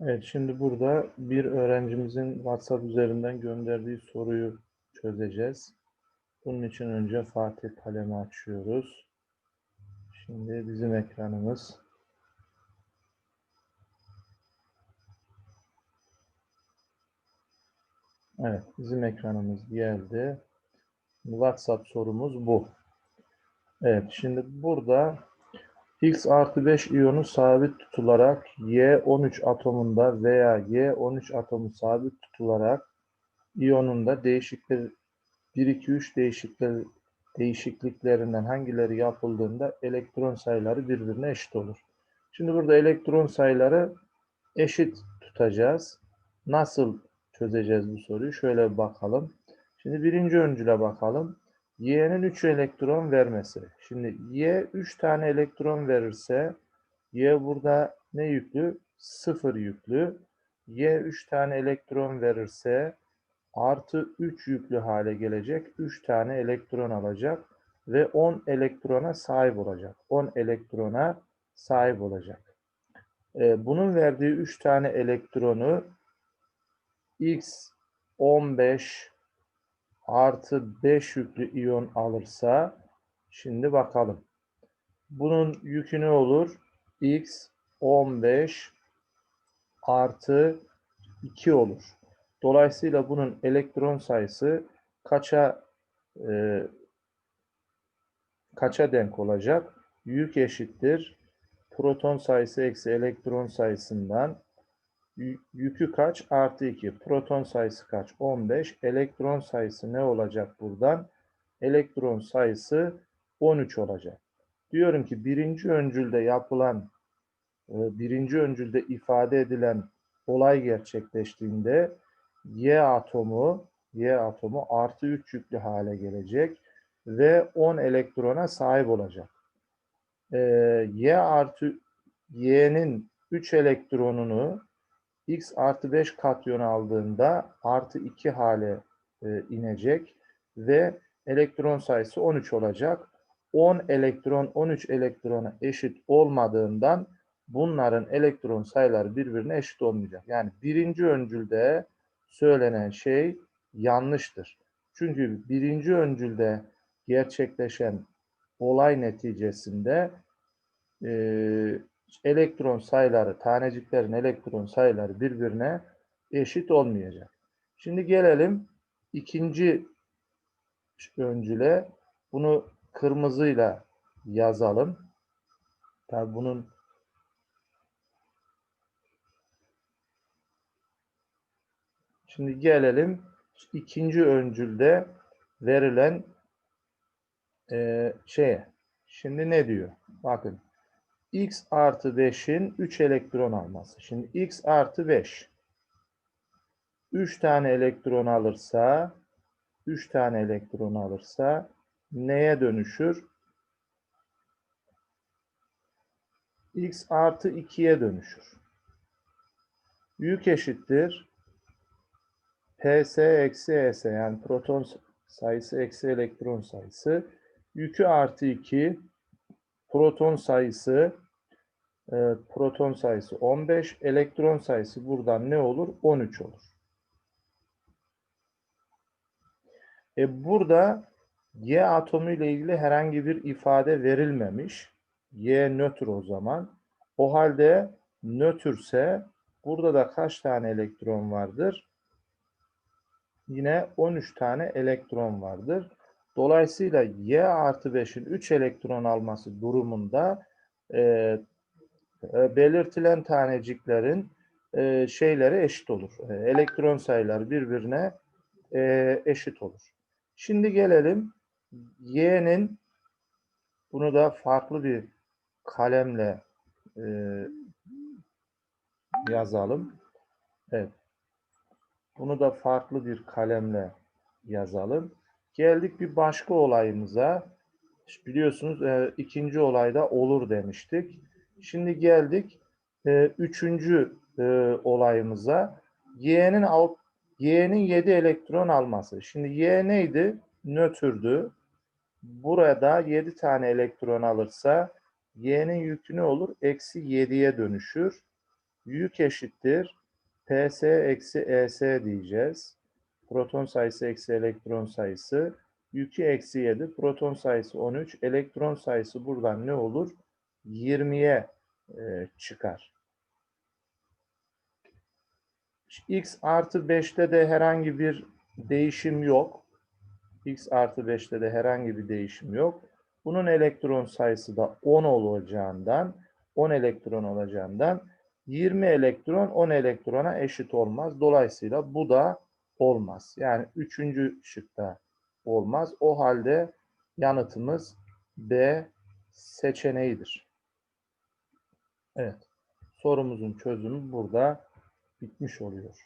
Evet, şimdi burada bir öğrencimizin WhatsApp üzerinden gönderdiği soruyu çözeceğiz. Bunun için önce Fatih kalemi açıyoruz. Şimdi bizim ekranımız. Evet, bizim ekranımız geldi. WhatsApp sorumuz bu. Evet, şimdi burada X artı 5 iyonu sabit tutularak Y13 atomunda veya Y13 atomu sabit tutularak iyonunda değişiklik 1, 2, 3 değişiklik, değişikliklerinden hangileri yapıldığında elektron sayıları birbirine eşit olur. Şimdi burada elektron sayıları eşit tutacağız. Nasıl çözeceğiz bu soruyu? Şöyle bakalım. Şimdi birinci öncüle bakalım. Y'nin 3 elektron vermesi. Şimdi Y 3 tane elektron verirse Y burada ne yüklü? 0 yüklü. Y 3 tane elektron verirse artı 3 yüklü hale gelecek. 3 tane elektron alacak ve 10 elektrona sahip olacak. 10 elektrona sahip olacak. Ee, bunun verdiği 3 tane elektronu X 15 artı 5 yüklü iyon alırsa şimdi bakalım. Bunun yükü ne olur? X 15 artı 2 olur. Dolayısıyla bunun elektron sayısı kaça e, kaça denk olacak? Yük eşittir. Proton sayısı eksi elektron sayısından yükü kaç? Artı 2. Proton sayısı kaç? 15. Elektron sayısı ne olacak buradan? Elektron sayısı 13 olacak. Diyorum ki birinci öncülde yapılan, e, birinci öncülde ifade edilen olay gerçekleştiğinde Y atomu, Y atomu artı 3 yüklü hale gelecek ve 10 elektrona sahip olacak. Ee, y artı Y'nin 3 elektronunu x artı 5 katyon aldığında artı 2 hale e, inecek ve elektron sayısı 13 olacak. 10 elektron 13 elektrona eşit olmadığından bunların elektron sayıları birbirine eşit olmayacak. Yani birinci öncülde söylenen şey yanlıştır. Çünkü birinci öncülde gerçekleşen olay neticesinde e, elektron sayıları, taneciklerin elektron sayıları birbirine eşit olmayacak. Şimdi gelelim ikinci öncüle. Bunu kırmızıyla yazalım. Tabii bunun Şimdi gelelim ikinci öncülde verilen e, şeye. Şimdi ne diyor? Bakın x artı 5'in 3 elektron alması. Şimdi x artı 5 3 tane elektron alırsa 3 tane elektron alırsa neye dönüşür? x artı 2'ye dönüşür. Yük eşittir. ps eksi es yani proton sayısı eksi elektron sayısı. Yükü artı 2 proton sayısı e, proton sayısı 15, elektron sayısı buradan ne olur? 13 olur. E burada Y atomu ile ilgili herhangi bir ifade verilmemiş. Y nötr o zaman. O halde nötrse burada da kaç tane elektron vardır? Yine 13 tane elektron vardır. Dolayısıyla Y artı 5'in 3 elektron alması durumunda e, e, belirtilen taneciklerin e, şeyleri eşit olur. E, elektron sayıları birbirine e, eşit olur. Şimdi gelelim Y'nin bunu da farklı bir kalemle e, yazalım. Evet. Bunu da farklı bir kalemle yazalım. Geldik bir başka olayımıza. Biliyorsunuz e, ikinci olayda olur demiştik. Şimdi geldik e, üçüncü e, olayımıza. Y'nin alt Y'nin 7 elektron alması. Şimdi Y neydi? Nötrdü. Burada 7 tane elektron alırsa Y'nin yükü ne olur? Eksi 7'ye dönüşür. Yük eşittir PS eksi ES diyeceğiz. Proton sayısı eksi elektron sayısı. Yükü eksi 7, proton sayısı 13, elektron sayısı buradan ne olur? 20'ye e, çıkar. X artı 5'te de herhangi bir değişim yok. X artı 5'te de herhangi bir değişim yok. Bunun elektron sayısı da 10 olacağından, 10 elektron olacağından 20 elektron 10 elektrona eşit olmaz. Dolayısıyla bu da olmaz. Yani üçüncü şıkta olmaz. O halde yanıtımız B seçeneğidir. Evet. Sorumuzun çözümü burada bitmiş oluyor.